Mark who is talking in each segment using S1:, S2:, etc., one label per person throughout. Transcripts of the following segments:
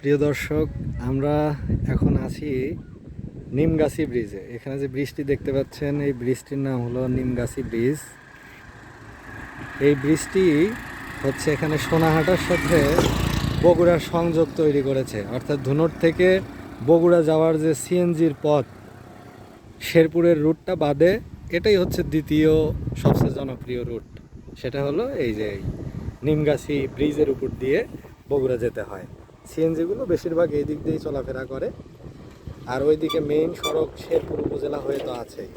S1: প্রিয় দর্শক, আমরা এখন আছি নিমগাছি ব্রিজে। এখানে যে ব্রিজটি দেখতে পাচ্ছেন, এই ব্রিজটির নাম হলো নিমগাছি ব্রিজ। এই ব্রিজটি হচ্ছে এখানে সোনাহাটার সাথে বগুড়ার সংযোগ তৈরি করেছে। অর্থাৎ ধুনট থেকে বগুড়া যাওয়ার যে সিএনজির পথ, শেরপুরের রুটটা বাদে, এটাই হচ্ছে দ্বিতীয় সবচেয়ে জনপ্রিয় রুট। সেটা হলো এই যে নিমগাছি ব্রিজের উপর দিয়ে বগুড়া যেতে হয়। সিএনজিগুলো বেশিরভাগ এই দিক দিয়েই চলাফেরা করে। আর ওইদিকে মেইন সড়ক শেরপুর উপজেলা হয়ে তো আছেই।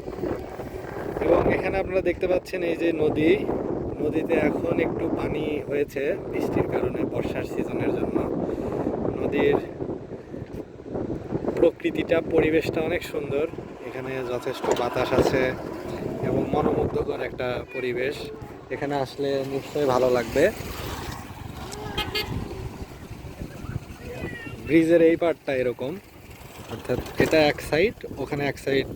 S1: এবং এখানে আপনারা দেখতে পাচ্ছেন এই যে নদী। নদীতে এখন একটু পানি হয়েছে বৃষ্টির কারণে বর্ষার সিজনের জন্য। নদীর প্রকৃতিটা, পরিবেশটা অনেক সুন্দর। এখানে যথেষ্ট বাতাস আছে এবং মনোমুগ্ধকর একটা পরিবেশ। এখানে আসলে নিশ্চয়ই ভালো লাগবে। ব্রিজের এই পার্টটা এরকম। অর্থাৎ এটা এক সাইড ওখানে এক সাইড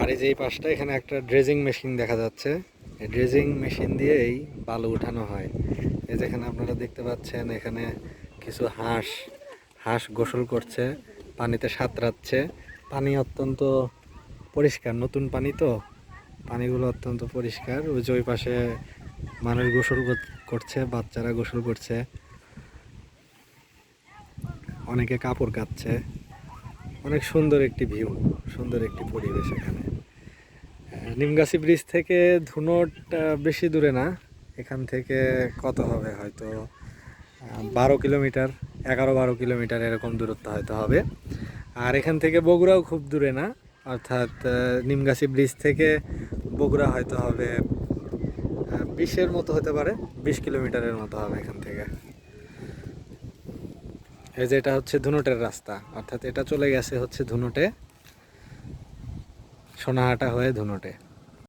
S1: আর এই যে এই পাশটা, এখানে একটা ড্রেজিং মেশিন দেখা যাচ্ছে। এই ড্রেজিং মেশিন দিয়েই বালু উঠানো হয়। এই যেখানে আপনারা দেখতে পাচ্ছেন, এখানে কিছু হাঁস হাঁস গোসল করছে, পানিতে সাঁতরাচ্ছে। পানি অত্যন্ত পরিষ্কার, নতুন পানি তো। পানিগুলো অত্যন্ত পরিষ্কার। ওই যে ওই পাশে মানুষ গোসল কর- করছে, বাচ্চারা গোসল করছে। অনেকে কাপড় কাচ্ছে অনেক সুন্দর একটি ভিউ সুন্দর একটি পরিবেশ এখানে। নিমগাছি ব্রিজ থেকে ধুনট বেশি দূরে না। এখান থেকে কত হবে হয়তো বারো কিলোমিটার, এগারো বারো কিলোমিটার এরকম দূরত্ব হয়তো হবে। আর এখান থেকে বগুড়াও খুব দূরে না, অর্থাৎ নিমগাছি ব্রিজ থেকে বগুড়া হয়তো হবে বিশের মতো হতে পারে, বিশ কিলোমিটারের মতো হবে এখান থেকে। এই যে এটা হচ্ছে ধুনুটের রাস্তা। অর্থাৎ এটা চলে গেছে হচ্ছে ধুনুটে, সোনাহাটা হয়ে ধুনটে।